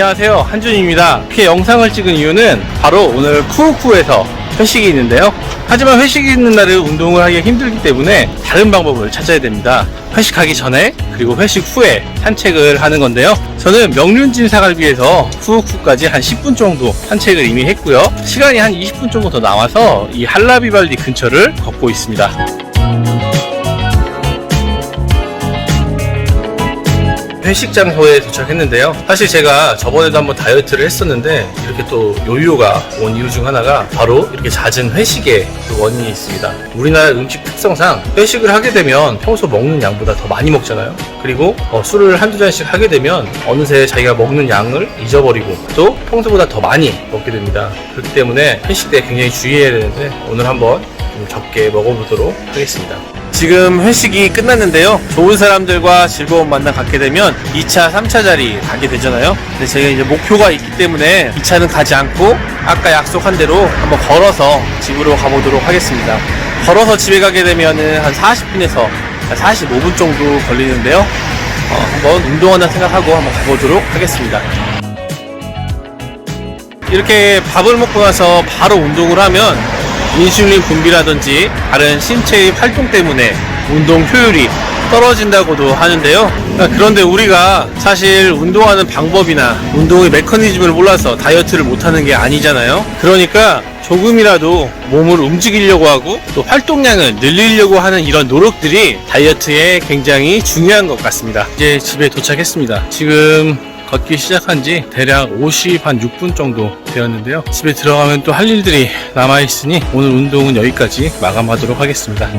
안녕하세요. 한준입니다. 이렇게 영상을 찍은 이유는 바로 오늘 쿠우쿠에서 회식이 있는데요. 하지만 회식이 있는 날은 운동을 하기 힘들기 때문에 다른 방법을 찾아야 됩니다. 회식하기 전에 그리고 회식 후에 산책을 하는 건데요. 저는 명륜진 사갈비에서 쿠우쿠까지 한 10분 정도 산책을 이미 했고요. 시간이 한 20분 정도 더 남아서 이 할라비발디 근처를 걷고 있습니다 회식 장소에 도착했는데요. 사실 제가 저번에도 한번 다이어트를 했었는데 이렇게 또 요요가 온 이유 중 하나가 바로 이렇게 잦은 회식의 그 원인이 있습니다. 우리나라 음식 특성상 회식을 하게 되면 평소 먹는 양보다 더 많이 먹잖아요. 그리고 어, 술을 한두 잔씩 하게 되면 어느새 자기가 먹는 양을 잊어버리고 또 평소보다 더 많이 먹게 됩니다. 그렇기 때문에 회식 때 굉장히 주의해야 되는데 오늘 한번 좀 적게 먹어보도록 하겠습니다. 지금 회식이 끝났는데요. 좋은 사람들과 즐거운 만남 갖게 되면 2차, 3차 자리 가게 되잖아요. 근데 제가 이제 목표가 있기 때문에 2차는 가지 않고 아까 약속한 대로 한번 걸어서 집으로 가보도록 하겠습니다. 걸어서 집에 가게 되면은 한 40분에서 45분 정도 걸리는데요. 어, 한번 운동한다 생각하고 한번 가보도록 하겠습니다. 이렇게 밥을 먹고 나서 바로 운동을 하면 인슐린 분비라든지 다른 신체의 활동 때문에 운동 효율이 떨어진다고도 하는데요. 그런데 우리가 사실 운동하는 방법이나 운동의 메커니즘을 몰라서 다이어트를 못하는 게 아니잖아요. 그러니까 조금이라도 몸을 움직이려고 하고 또 활동량을 늘리려고 하는 이런 노력들이 다이어트에 굉장히 중요한 것 같습니다. 이제 집에 도착했습니다. 지금 걷기 시작한 지 대략 50, 한 6분 정도 되었는데요. 집에 들어가면 또 할 일들이 남아있으니 오늘 운동은 여기까지 마감하도록 하겠습니다.